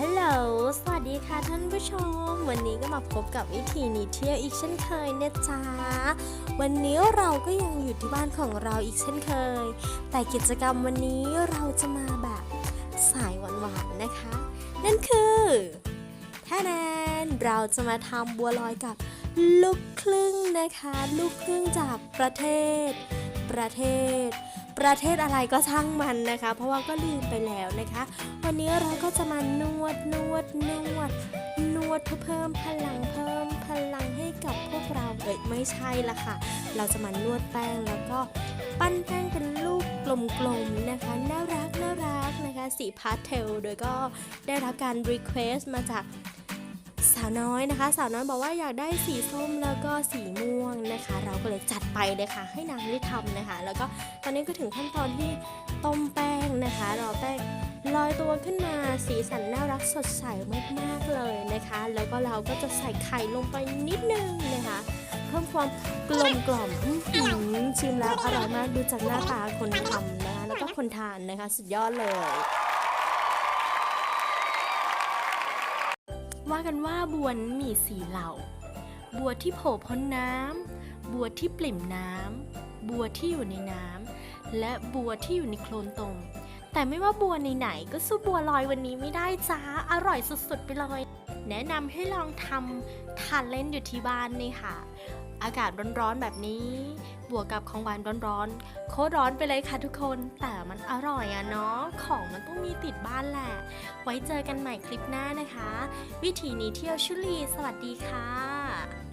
ฮัลโหล สวัสดีค่ะท่านผู้ชม วันนี้ก็มาพบกับวิถีนีเที่ยวอีกเช่นเคยนะจ๊ะ วันนี้เราก็ยังอยู่ที่บ้านของเราอีกเช่นเคย แต่กิจกรรมวันนี้เราจะมาแบบสายหวานๆนะคะ นั่นคือท่าแนนเราจะมาทำบัวลอยกับลูกครึ่งนะคะ ลูกครึ่งจากประเทศ ประเทศ ประเทศอะไรก็ช่างมันนะคะ เพราะว่าก็ลืมไปแล้วนะคะ วันนี้เราก็จะมานวดนวดนวดนวดเพื่อเพิ่มพลังเพิ่มพลังให้กับพวกเราเอ้ยไม่ใช่ละค่ะ เราจะมานวดแป้งแล้วก็ปั้นแป้งเป็นลูกกลมๆนะคะน่ารักน่ารักนะคะสีพาสเทลโดยก็ได้รับการรีเควสต์มาจากาวน้อยนะคะ สาวน้อยบอกว่าอยากได้สีส้มแล้วก็สีม่วงนะคะ เราก็เลยจัดไปเลยค่ะ ให้นางได้ทำนะคะ แล้วก็ตอนนี้ก็ถึงขั้นตอนที่ต้มแป้งนะคะรอแป้งลอยตัวขึ้นมาสีสันน่ารักสดใสมากๆเลยนะคะ แล้วก็เราก็จะใส่ไข่ลงไปนิดนึงนะคะเพิ่มความกลมกล่อมชิมแล้วอร่อยมากดูจากหน้าตาคนทำนะคะแล้วก็คนทานนะคะ สุดยอดเลย ว่ากันว่าบัวนมีสีเหล่า บัวที่โผล่พ้นน้ำ บัวที่ปลิ่มน้ำ บัวที่อยู่ในน้ำ และบัวที่อยู่ในโคลนตม แต่ไม่ว่าบัวไหนๆก็สู้บัวลอยวันนี้ไม่ได้จ้า อร่อยสุดๆไปเลย แนะนำให้ลองทำทานเล่นอยู่ที่บ้านนี่ค่ะ อากาศร้อนๆแบบนี้ บวกกับของหวานร้อนๆ โคตรร้อนไปเลยค่ะทุกคน แต่มันอร่อยอะเนาะ ของมันต้องมีติดบ้านแหละ ไว้เจอกันใหม่คลิปหน้านะคะ วิถีนี้เที่ยวชุลี สวัสดีค่ะ